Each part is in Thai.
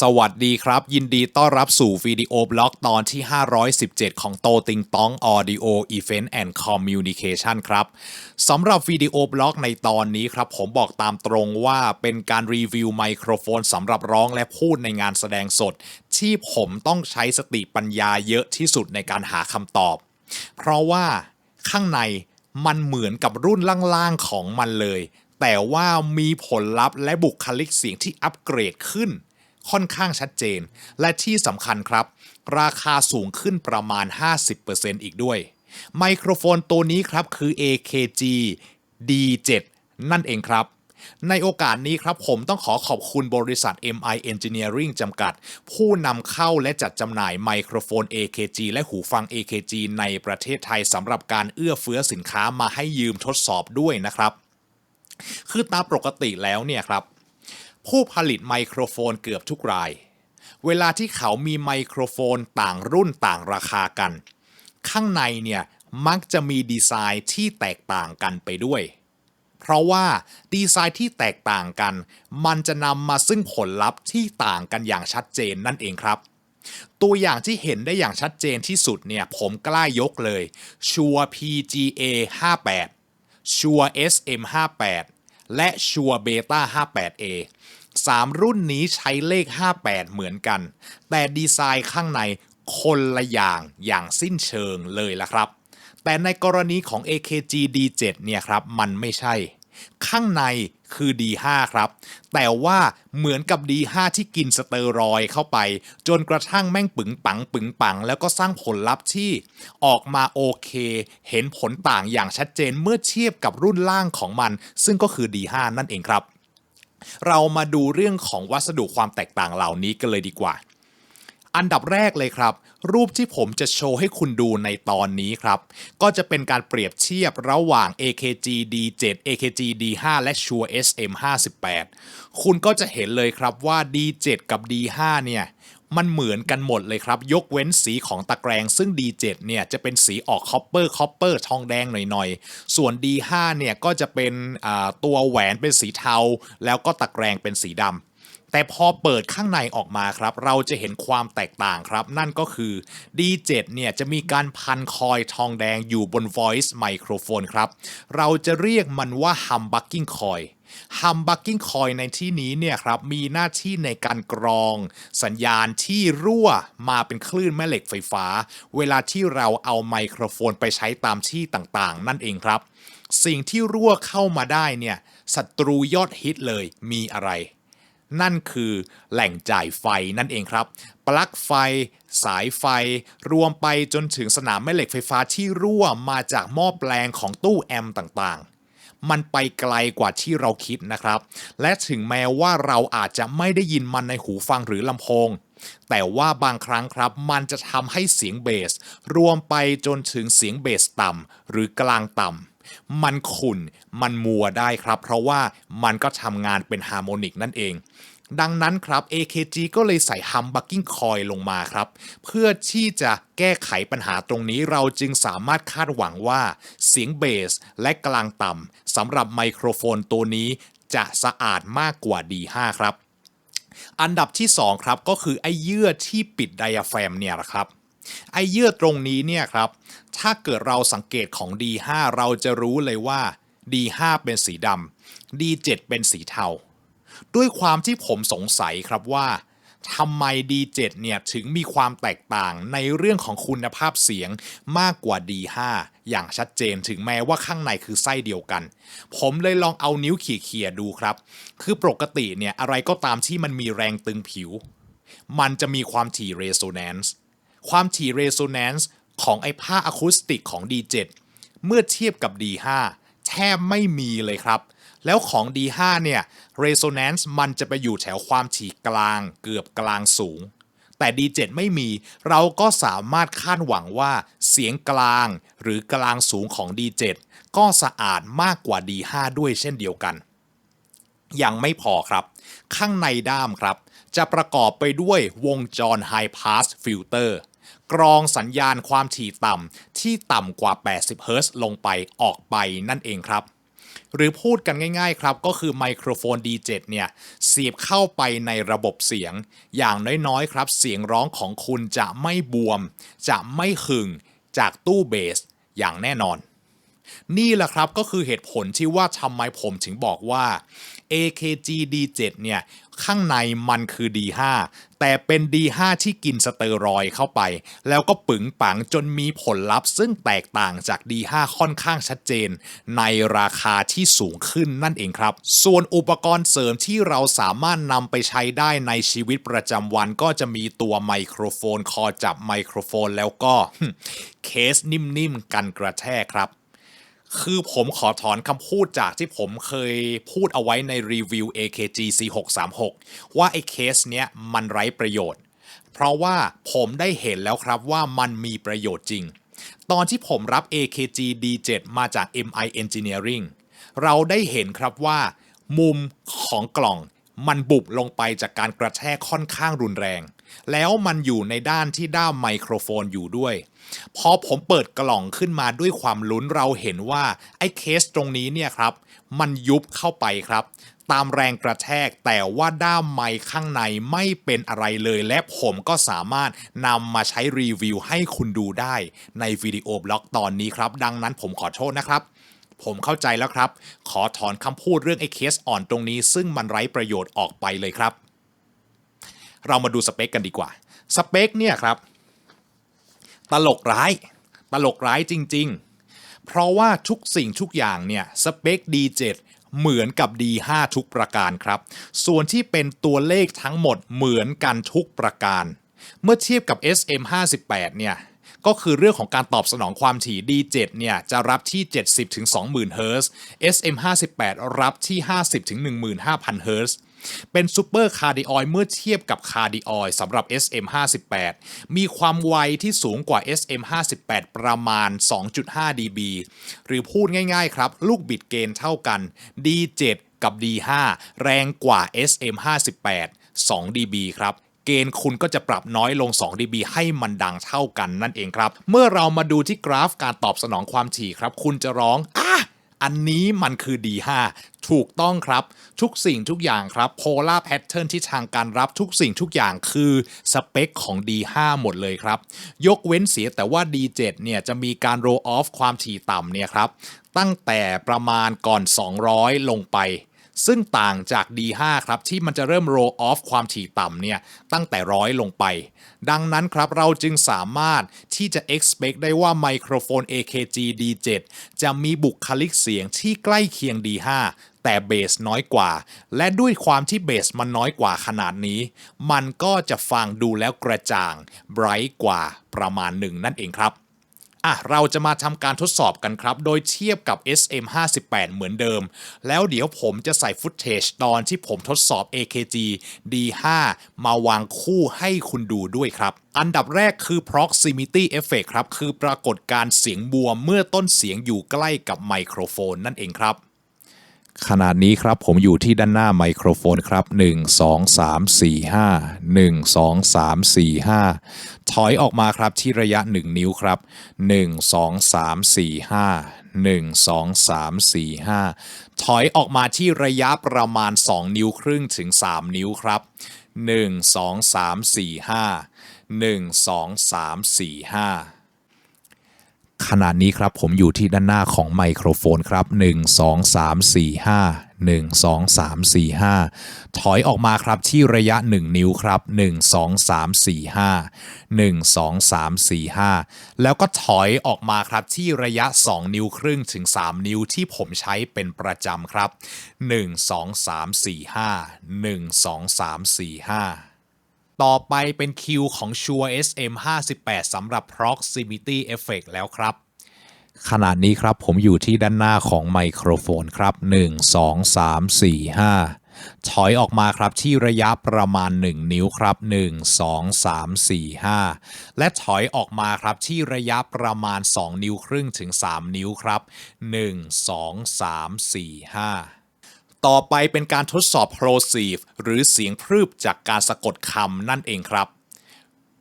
สวัสดีครับ ยินดีต้อนรับสู่วิดีโอบล็อกตอนที่ 517 ของโตติงต้อง Audio Event and Communication ครับสำหรับวิดีโอบล็อกในตอนนี้ครับ ผมบอกตามตรงว่าเป็นการรีวิวไมโครโฟนสำหรับร้องและพูดในงานแสดงสด ที่ผมต้องใช้สติปัญญาเยอะที่สุดในการหาคำตอบ เพราะว่าข้างในมันเหมือนกับรุ่นล่างๆของมันเลย แต่ว่ามีผลลัพธ์และบุคลิกเสียงที่อัปเกรดขึ้น ค่อนข้างชัดเจน และที่สำคัญครับ ราคาสูงขึ้นประมาณ 50%อีกด้วย ไมโครโฟนตัวนี้ครับคือ AKG D7 นั่นเองครับในโอกาสนี้ครับผมต้องขอขอบคุณบริษัท MI Engineering จำกัด ผู้นำเข้าและจัดจำหน่ายไมโครโฟน AKG และหูฟัง AKG ในประเทศไทยสำหรับการเอื้อเฟื้อสินค้ามาให้ยืมทดสอบด้วยนะครับ คือตามปกติแล้วเนี่ยครับ ผู้ผลิตไมโครโฟนเกือบทุกราย เวลาที่เขามีไมโครโฟนต่างรุ่นต่างราคากัน ข้างในเนี่ยมักจะมีดีไซน์ที่แตกต่างกันไปด้วย เพราะว่าดีไซน์ที่แตกต่างกัน มันจะนำมาซึ่งผลลัพธ์ที่ต่างกันอย่างชัดเจนนั่นเองครับ ตัวอย่างที่เห็นได้อย่างชัดเจนที่สุดเนี่ยผมกล้ายกเลยชัว PGA 58ชัว SM 58 และชัวเบต้า 58A สามรุ่นนี้ใช้เลข 58 เหมือนกัน แต่ดีไซน์ข้างในคนละอย่างอย่างสิ้นเชิงเลยละครับ แต่ในกรณีของ AKG D7 เนี่ยครับ มันไม่ใช่ ข้างในคือ D5 ครับ แต่ว่าเหมือนกับ D5 ที่กินสเตอรอยเข้าไป จนกระทั่งแม่งปึงปังปึงปัง แล้วก็สร้างผลลัพธ์ที่ออกมาโอเค เห็นผลต่างอย่างชัดเจนเมื่อเทียบกับรุ่นล่างของมัน ซึ่งก็คือ D5 นั่นเองครับ เรามาดูเรื่องของวัสดุความแตกต่างเหล่านี้กันเลยดีกว่า อันดับแรกเลยครับ รูปที่ผมจะโชว์ให้คุณดูในตอนนี้ครับ ก็จะเป็นการเปรียบเทียบระหว่าง AKG D7 AKG D5 และ Shure SM58 คุณก็จะเห็นเลยครับว่า D7 กับ D5 เนี่ยมันเหมือนกันหมดเลยครับ ยกเว้นสีของตะแกรงซึ่ง D7 เนี่ยจะเป็นสีออกคอปเปอร์คอปเปอร์ทองแดงหน่อยๆ ส่วน D5 เนี่ยก็จะเป็นตัวแหวนเป็นสีเทา แล้วก็ตะแกรงเป็นสีดำ แต่พอเปิดข้างในออกมาครับ เราจะเห็นความแตกต่างครับ นั่นก็คือ D7 เนี่ยจะมีการพันคอยทองแดงอยู่บน voice microphone ครับ เราจะเรียกมันว่า humbucking coil humbucking coil ในที่นี้เนี่ยครับมีหน้าที่ในการกรอง สัญญาณที่รั่วมาเป็นคลื่นแม่เหล็กไฟฟ้า เวลาที่เราเอาไมโครโฟนไปใช้ตามที่ต่างๆ นั่นเองครับ สิ่งที่รั่วเข้ามาได้เนี่ยศัตรูยอดฮิตเลยมีอะไร นั่นคือแหล่งจ่ายไฟนั่นเองครับ ปลั๊กไฟ สายไฟ รวมไปจนถึงสนามแม่เหล็กไฟฟ้าที่รั่วมาจากหม้อแปลงของตู้แอมป์ต่างๆ มันไปไกลกว่าที่เราคิดนะครับ และถึงแม้ว่าเราอาจจะไม่ได้ยินมันในหูฟังหรือลำโพง แต่ว่าบางครั้งครับ มันจะทำให้เสียงเบส รวมไปจนถึงเสียงเบสต่ำหรือกลางต่ำ มันขุ่น มันมัวได้ครับ เพราะว่ามันก็ทำงานเป็นฮาร์โมนิกนั่นเอง ดังนั้นครับ AKG ก็เลยใส่ humbucking coil ลงมาครับ เพื่อที่จะแก้ไขปัญหาตรงนี้เราจึงสามารถคาดหวังว่า เสียงเบสและกลางต่ำสำหรับไมโครโฟนตัวนี้จะสะอาดมากกว่า D5 ครับ อันดับที่ 2 ครับก็คือไอ้เยื่อที่ปิดไดอะแฟมเนี่ยแหละครับไอ้เยื่อตรงนี้เนี่ยครับ ถ้าเกิดเราสังเกตของ D5 เราจะรู้เลยว่า D5 เป็นสีดำ D7 เป็นสีเทา ด้วยความที่ผมสงสัยครับว่าทำไม D7 เนี่ยถึงมีความแตกต่างในเรื่องของคุณภาพเสียงมากกว่า D5 อย่างชัดเจนถึงแม้ว่าข้างในคือไส้เดียวกัน ผมเลยลองเอานิ้วเขี่ยๆดูครับ คือปกติเนี่ยอะไรก็ตามที่มันมีแรงตึงผิว มันจะมีความถี่ resonance ความถี่ resonance ของไอ้ผ้าอะคูสติกของ D7 เมื่อเทียบกับ D5 แทบไม่มีเลยครับ แล้วของ D5 เนี่ย resonance มันจะไปอยู่แถวความถี่กลางเกือบกลางสูง แต่ D7 ไม่มี เราก็สามารถคาดหวังว่าเสียงกลางหรือกลางสูงของ D7 ก็สะอาดมากกว่า D5 ด้วยเช่นเดียวกัน ยังไม่พอครับ ข้างในด้ามครับ จะประกอบไปด้วยวงจร High Pass Filter กรองสัญญาณความถี่ต่ำที่ต่ำกว่า 80 เฮิรตซ์ลงไปออกไปนั่นเองครับ หรือพูดกันง่ายๆครับก็คือไมโครโฟน D7 เนี่ยเสียบเข้าไปในระบบเสียง อย่างน้อยๆครับ เสียงร้องของคุณจะไม่บวม จะไม่หึงจากตู้เบสอย่างแน่นอนนี่แหละครับก็คือเหตุผลที่ว่าทำไมผมถึงบอกว่า AKG D7 เนี่ยข้างในมันคือ D5 แต่เป็น D5 ที่กินสเตอรอยเข้าไป แล้วก็ปึงปังจนมีผลลัพธ์ ซึ่งแตกต่างจาก D5 ค่อนข้างชัดเจน ในราคาที่สูงขึ้นนั่นเองครับ ส่วนอุปกรณ์เสริมที่เราสามารถนำไปใช้ได้ในชีวิตประจำวันก็จะมีตัวไมโครโฟน คอจับไมโครโฟนแล้วก็เคสนิ่มๆกันกระแทกครับ คือผมขอถอนคำพูดจากที่ผมเคยพูดเอาไว้ในรีวิว AKG C636 ว่าไอ้เคสเนี้ยมันไร้ประโยชน์ เพราะว่าผมได้เห็นแล้วครับว่ามันมีประโยชน์จริง ตอนที่ผมรับ AKG D7 มาจาก MI Engineering เราได้เห็นครับว่า มุมของกล่องมันบุบลงไปจากการกระแทกค่อนข้างรุนแรง แล้วมันอยู่ในด้านที่ด้ามไมโครโฟนอยู่ด้วย พอผมเปิดกล่องขึ้นมาด้วยความลุ้นเราเห็นว่าไอ้เคสตรงนี้เนี่ยครับ มันยุบเข้าไปครับ ตามแรงกระแทกแต่ว่าด้ามไมค์ข้างในไม่เป็นอะไรเลย และผมก็สามารถนำมาใช้รีวิวให้คุณดูได้ในวิดีโอบล็อกตอนนี้ครับ ดังนั้นผมขอโทษนะครับผมเข้าใจแล้วครับ ขอถอนคำพูดเรื่องไอ้เคสอ่อนตรงนี้ ซึ่งมันไร้ประโยชน์ออกไปเลยครับ เรามาดูสเปคกันดีกว่า สเปคเนี่ยครับ ตลกร้าย ตลกร้ายจริง ๆ เพราะว่าทุกสิ่งทุกอย่างเนี่ยสเปค D7 เหมือนกับ D5 ทุกประการครับ ส่วนที่เป็นตัวเลขทั้งหมดเหมือนกันทุกประการ เมื่อเทียบกับ SM58 เนี่ยก็คือเรื่องของการตอบสนองความถี่ D7 เนี่ยจะรับที่ 70-20,000 Hz SM58 รับที่ 50-15,000 Hz เป็นซูเปอร์คาร์ดิออยเมื่อเทียบกับคาร์ดิออยสำหรับ SM58 มีความไวที่สูงกว่า SM58 ประมาณ 2.5 dB หรือพูดง่ายๆครับ ลูกบิดเกณฑ์เท่ากัน D7 กับ D5 แรงกว่า SM58 2 dB ครับเกณฑ์คุณก็จะปรับน้อยลง 2 dB ให้มันดังเท่ากันนั่นเองครับ เมื่อเรามาดูที่กราฟการตอบสนองความถี่ครับ คุณจะร้องอะ อันนี้มันคือ D5 ถูกต้องครับ ทุกสิ่งทุกอย่างครับ Polar Pattern ที่ทางการรับทุกสิ่งทุกอย่างคือสเปคของ D5 หมดเลยครับ ยกเว้นเสียแต่ว่า D7 เนี่ยจะมีการ roll off ความถี่ต่ำเนี่ยครับ ตั้งแต่ประมาณก่อน 200 ลงไป ซึ่งต่างจาก D5 ครับที่มันจะเริ่ม roll off ความถี่ต่ำเนี่ยตั้งแต่ร้อยลงไป ดังนั้นครับเราจึงสามารถที่จะ expect ได้ว่าไมโครโฟน AKG D7 จะมีบุคลิกเสียงที่ใกล้เคียง D5 แต่เบสน้อยกว่า และด้วยความที่เบสมันน้อยกว่าขนาดนี้ มันก็จะฟังดูแล้วกระจ่างไบรท์กว่าประมาณหนึ่งนั่นเองครับ อะเราจะมาทำการทดสอบกันครับ โดยเทียบกับ SM58 เหมือนเดิม แล้วเดี๋ยวผมจะใส่ฟุตเทจตอนที่ผมทดสอบ AKG D5 มาวางคู่ให้คุณดูด้วยครับ อันดับแรกคือ proximity effect ครับ คือปรากฏการเสียงบวมเมื่อต้นเสียงอยู่ใกล้กับไมโครโฟนนั่นเองครับ ขนาดนี้ครับผมอยู่ที่ด้านหน้าไมโครโฟนครับ 1 2 3 4 5 1 2 3 4 5 ถอยออกมาครับที่ระยะ 1 นิ้วครับ 1 2 3 4 5 1 2 3 4 5 ถอยออกมาที่ระยะประมาณ 2 นิ้วครึ่งถึง 3 นิ้วครับ 1 2 3 4 5 1 2 3 4 5 ขนาดนี้ครับผมอยู่ที่ด้านหน้าของไมโครโฟนครับ 1 2 3 4 5 1 2 3 4 5 ถอยออกมาครับที่ระยะ 1 นิ้วครับ 1 2 3 4 5 1 2 3 4 5 แล้วก็ถอยออกมาครับที่ระยะ 2 นิ้วครึ่งถึง 3 นิ้วที่ผมใช้เป็นประจำครับ 1 2 3 4 5 1 2 3 4 5 ต่อไปเป็นคิวของ Shure SM58 สำหรับ Proximity Effect แล้วครับขนาดนี้ครับผมอยู่ที่ด้านหน้าของไมโครโฟนครับ 1 2 3 4 5 ถอยออกมาครับที่ระยะประมาณ 1 นิ้วครับ 1 2 3 4 5 และถอยออกมาครับที่ระยะประมาณ 2 นิ้วครึ่งถึง 3 นิ้วครับ 1 2 3 4 5 ต่อไปเป็นการทดสอบ plosive หรือเสียงพรืบจากการสะกดคำนั่นเองครับ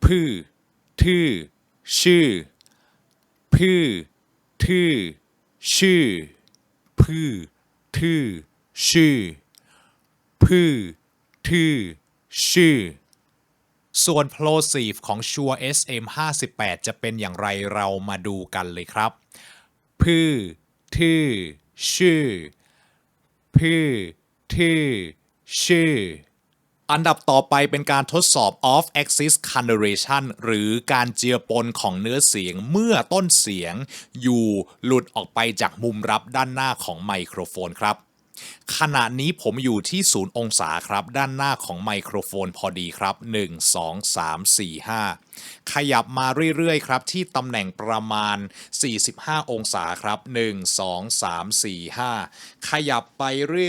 พือทื่อ ชื่อ พือทื่อ ชื่อ พือทื่อ ชื่อ พือทื่อ ชื่อ ส่วน plosive ของ Shure SM58 จะเป็นอย่างไรเรามาดูกันเลยครับ พือทื่อ ชื่อ พือทื่อชื่อ อันดับต่อไปเป็นการทดสอบ off axis coloration หรือการเจือปนของเนื้อเสียงเมื่อต้นเสียงอยู่หลุดออกไปจากมุมรับด้านหน้าของไมโครโฟนครับ ขณะนี้ผมอยู่ที่ศูนย์องศาครับ ด้านหน้าของไมโครโฟนพอดีครับ 1 2 3 4 5ขยับมาเรื่อยๆครับที่ตำแหน่งประมาณ 45 องศาครับ 1 2 3 4 5 ขยับไป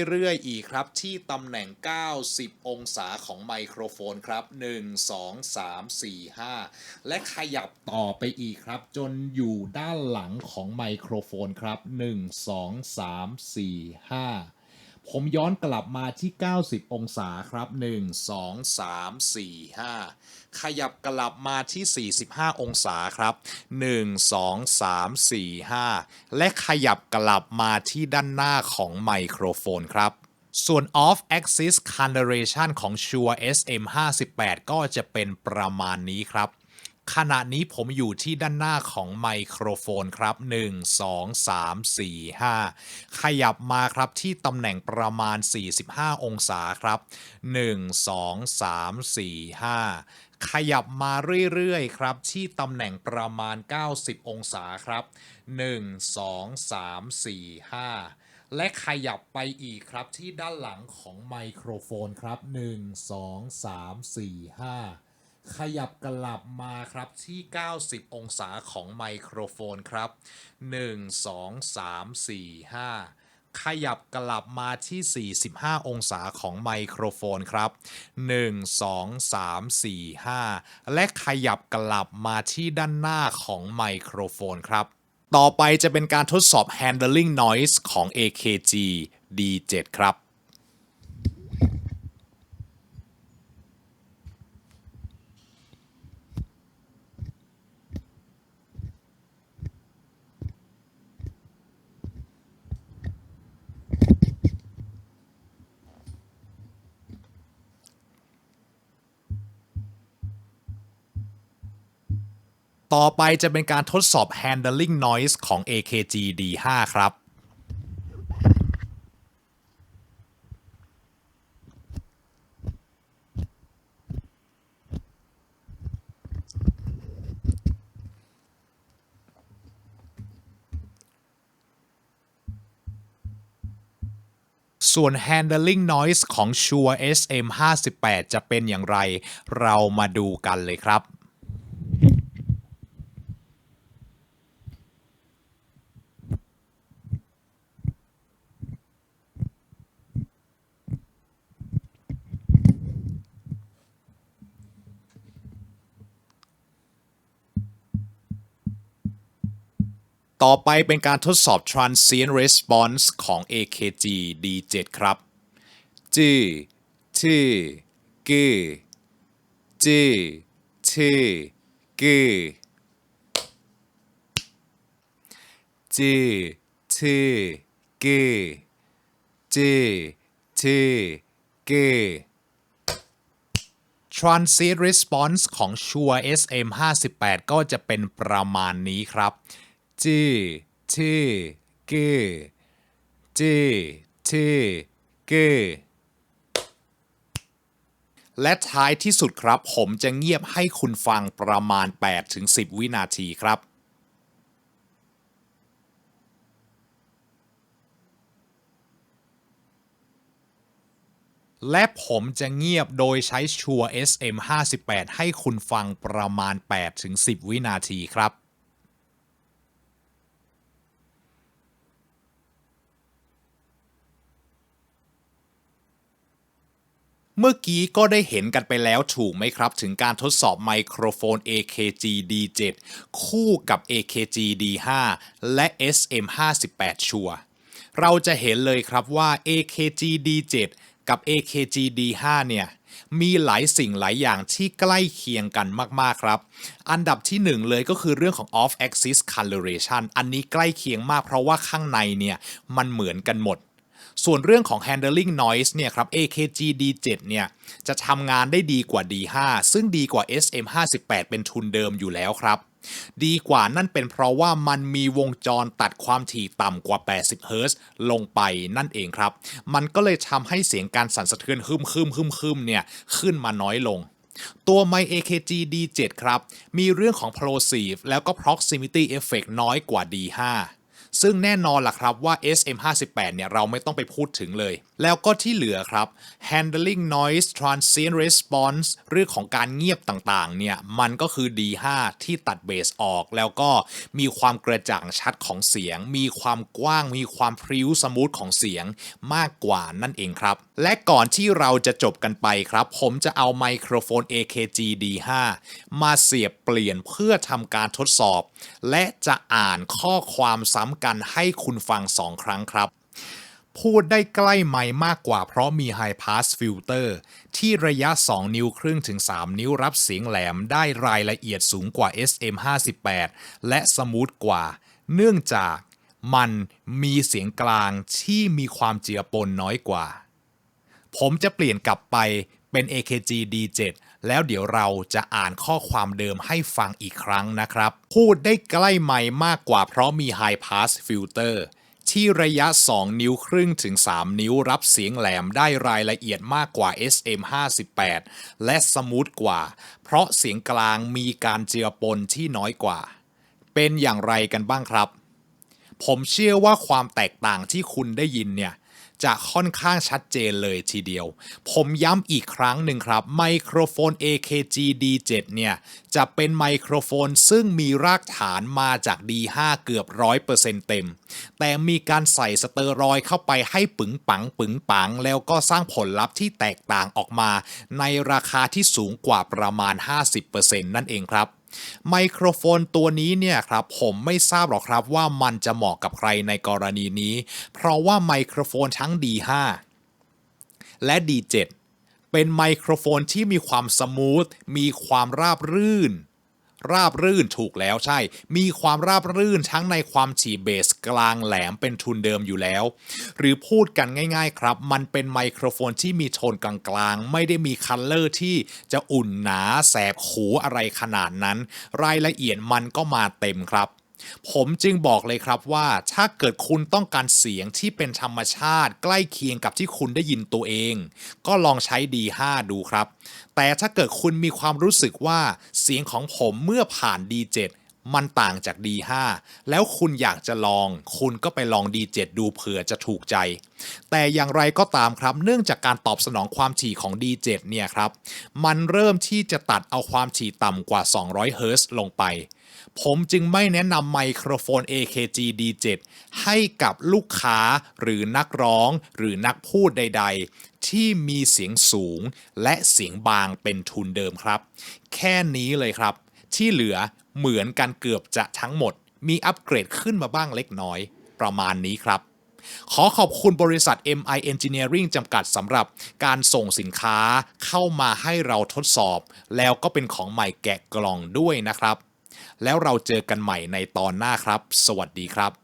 เรื่อยๆ อีกครับที่ตำแหน่ง 90 องศาของไมโครโฟนครับ 1 2 3 4 5 และขยับต่อไปอีกครับ จนอยู่ด้านหลังของไมโครโฟนครับ 1 2 3 4 5 ผมย้อนกลับมาที่ 90 องศาครับ 1 2 3 4 5 ขยับกลับมาที่ 45 องศาครับ 1 2 3 4 5 และขยับกลับมาที่ด้านหน้าของไมโครโฟนครับส่วน off axis coloration ของ Shure SM58 ก็จะเป็นประมาณนี้ครับ ขณะนี้ผมอยู่ที่ด้านหน้าของไมโครโฟนครับ 1 2 3 4 5 ขยับมาครับที่ตำแหน่งประมาณ 45 องศาครับ 1 2 3 4 5 ขยับมาเรื่อยๆครับ ที่ตำแหน่งประมาณ 90 องศาครับ 1 2 3 4 5และขยับไปอีกครับที่ด้านหลังของไมโครโฟนครับ 1 2 3 4 5 ขยับกลับมาครับที่ 90 องศาของไมโครโฟนครับ 1 2 3 4 5 ขยับกลับมาที่ 45 องศาของไมโครโฟนครับ 1 2 3 4 5 และขยับกลับมาที่ด้านหน้าของไมโครโฟนครับ ต่อไปจะเป็นการทดสอบ handling noise ของ AKG D7 ครับ ต่อไปจะเป็นการทดสอบ handling noise ของ AKG D5 ครับ ส่วน handling noise ของ Shure SM58 จะเป็นอย่างไร เรามาดูกันเลยครับ ต่อไปเป็นการทดสอบ transient response ของ AKG D7 ครับจื้อทื่อกือจื้อทื่อกือจื้อทื่อกือจื้อทื่อกือ Transient Response ของ Shure SM58 ก็จะเป็นประมาณนี้ครับ จื้อทื่อกือจื้อทื่อกือและท้ายที่สุดครับ ผมจะเงียบให้คุณฟังประมาณ 8-10วินาทีครับและผมจะเงียบโดยใช้ Shure SM58 ให้คุณฟังประมาณ 8-10 วินาทีครับ เมื่อกี้ก็ได้เห็นกันไปแล้วถูกไหมครับ ถึงการทดสอบไมโครโฟน AKG D7 คู่กับ AKG D5 และ SM58 ชัวเราจะเห็นเลยครับว่า AKG D7 กับ AKG D5 เนี่ยมีหลายสิ่งหลายอย่างที่ใกล้เคียงกันมาก ๆ ครับ อันดับที่หนึ่งเลยก็คือเรื่องของ off axis coloration อันนี้ใกล้เคียงมากเพราะว่าข้างในเนี่ยมันเหมือนกันหมด ส่วนเรื่องของ handling noise เนี่ยครับ AKG D7 เนี่ยจะทำงานได้ดีกว่า D5 ซึ่งดีกว่า SM58 เป็นทุนเดิมอยู่แล้วครับ ดีกว่านั่นเป็นเพราะว่ามันมีวงจรตัดความถี่ต่ำกว่า 80 เฮิรตซ์ลงไปนั่นเองครับ มันก็เลยทำให้เสียงการสั่นสะเทือนฮึมฮึมฮึมฮึมเนี่ยขึ้นมาน้อยลงตัว m i AKG D7 ครับ มีเรื่องของ plosive แล้วก็ proximity effect น้อยกว่า D5 ซึ่งแน่นอนล่ะครับว่า SM58 เนี่ยเราไม่ต้องไปพูดถึงเลย แล้วก็ที่เหลือครับ handling noise transient response เรื่องของการเงียบต่างๆ เนี่ย มันก็คือ D5 ที่ตัดเบสออก แล้วก็มีความกระจ่างชัดของเสียง มีความกว้าง มีความพริ้วสมูทของเสียงมากกว่านั่นเองครับและก่อนที่เราจะจบกันไปครับ ผมจะเอาไมโครโฟน AKG D5 มาเสียบเปลี่ยนเพื่อทำการทดสอบ และจะอ่านข้อความซ้ำกันให้คุณฟังสองครั้งครับ พูดได้ใกล้ไมมากกว่าเพราะมี High Pass Filter ที่ระยะ 2 นิ้วครึ่งถึง 3 นิ้วรับเสียงแหลมได้รายละเอียดสูงกว่า SM58 และสมูทกว่า เนื่องจากมันมีเสียงกลางที่มีความเจือปนน้อยกว่า ผมจะเปลี่ยนกลับไปเป็น AKG D7 แล้วเดี๋ยวเราจะอ่านข้อความเดิมให้ฟังอีกครั้งนะครับ พูดได้ใกล้ไมค์มากกว่าเพราะมี High Pass Filter ที่ระยะ 2 นิ้วครึ่งถึง 3 นิ้วรับเสียงแหลมได้รายละเอียดมากกว่า SM58 และสมูทกว่า เพราะเสียงกลางมีการเจือปนที่น้อยกว่า เป็นอย่างไรกันบ้างครับ ผมเชื่อว่าความแตกต่างที่คุณได้ยินเนี่ย จะค่อนข้างชัดเจนเลยทีเดียว ผมย้ำอีกครั้งหนึ่งครับไมโครโฟน AKG D7 เนี่ยจะเป็นไมโครโฟนซึ่งมีรากฐานมาจาก D5 เกือบ 100%เต็ม แต่มีการใส่สเตอรอยเข้าไปให้ปึงปังปึงปัง แล้วก็สร้างผลลัพธ์ที่แตกต่างออกมา ในราคาที่สูงกว่าประมาณ 50%นั่นเองครับไมโครโฟนตัวนี้เนี่ยครับผมไม่ทราบหรอกครับว่ามันจะเหมาะกับใครในกรณีนี้ เพราะว่าไมโครโฟนทั้ง D5 และ D7 เป็นไมโครโฟนที่มีความสมูท มีความราบรื่น ราบรื่นถูกแล้วใช่ มีความราบรื่นทั้งในความถี่เบสกลางแหลมเป็นทุนเดิมอยู่แล้ว หรือพูดกันง่าย ๆ ครับ มันเป็นไมโครโฟนที่มีโทนกลางๆ ไม่ได้มีคัลเลอร์ที่จะอุ่นหนาแสบหูอะไรขนาดนั้น รายละเอียดมันก็มาเต็มครับ ผมจึงบอกเลยครับว่าถ้าเกิดคุณต้องการเสียงที่เป็นธรรมชาติ ใกล้เคียงกับที่คุณได้ยินตัวเอง ก็ลองใช้ D5 ดูครับ แต่ถ้าเกิดคุณมีความรู้สึกว่าเสียงของผมเมื่อผ่าน D7 มันต่างจาก D5 แล้วคุณอยากจะลอง คุณก็ไปลอง D7 ดูเผื่อจะถูกใจ แต่อย่างไรก็ตามครับ เนื่องจากการตอบสนองความถี่ของ D7 เนี่ยครับ มันเริ่มที่จะตัดเอาความถี่ต่ำกว่า 200 เฮิรตซ์ลงไป ผมจึงไม่แนะนำไมโครโฟน AKG D7 ให้กับลูกค้าหรือนักร้องหรือนักพูดใด ๆ ที่มีเสียงสูงและเสียงบางเป็นทุนเดิมครับ แค่นี้เลยครับ ที่เหลือเหมือนกันเกือบจะทั้งหมด มีอัปเกรดขึ้นมาบ้างเล็กน้อย ประมาณนี้ครับขอขอบคุณบริษัท MI Engineering จำกัดสำหรับการส่งสินค้าเข้ามาให้เราทดสอบ แล้วก็เป็นของใหม่แกะกล่องด้วยนะครับ แล้วเราเจอกันใหม่ในตอนหน้าครับ สวัสดีครับ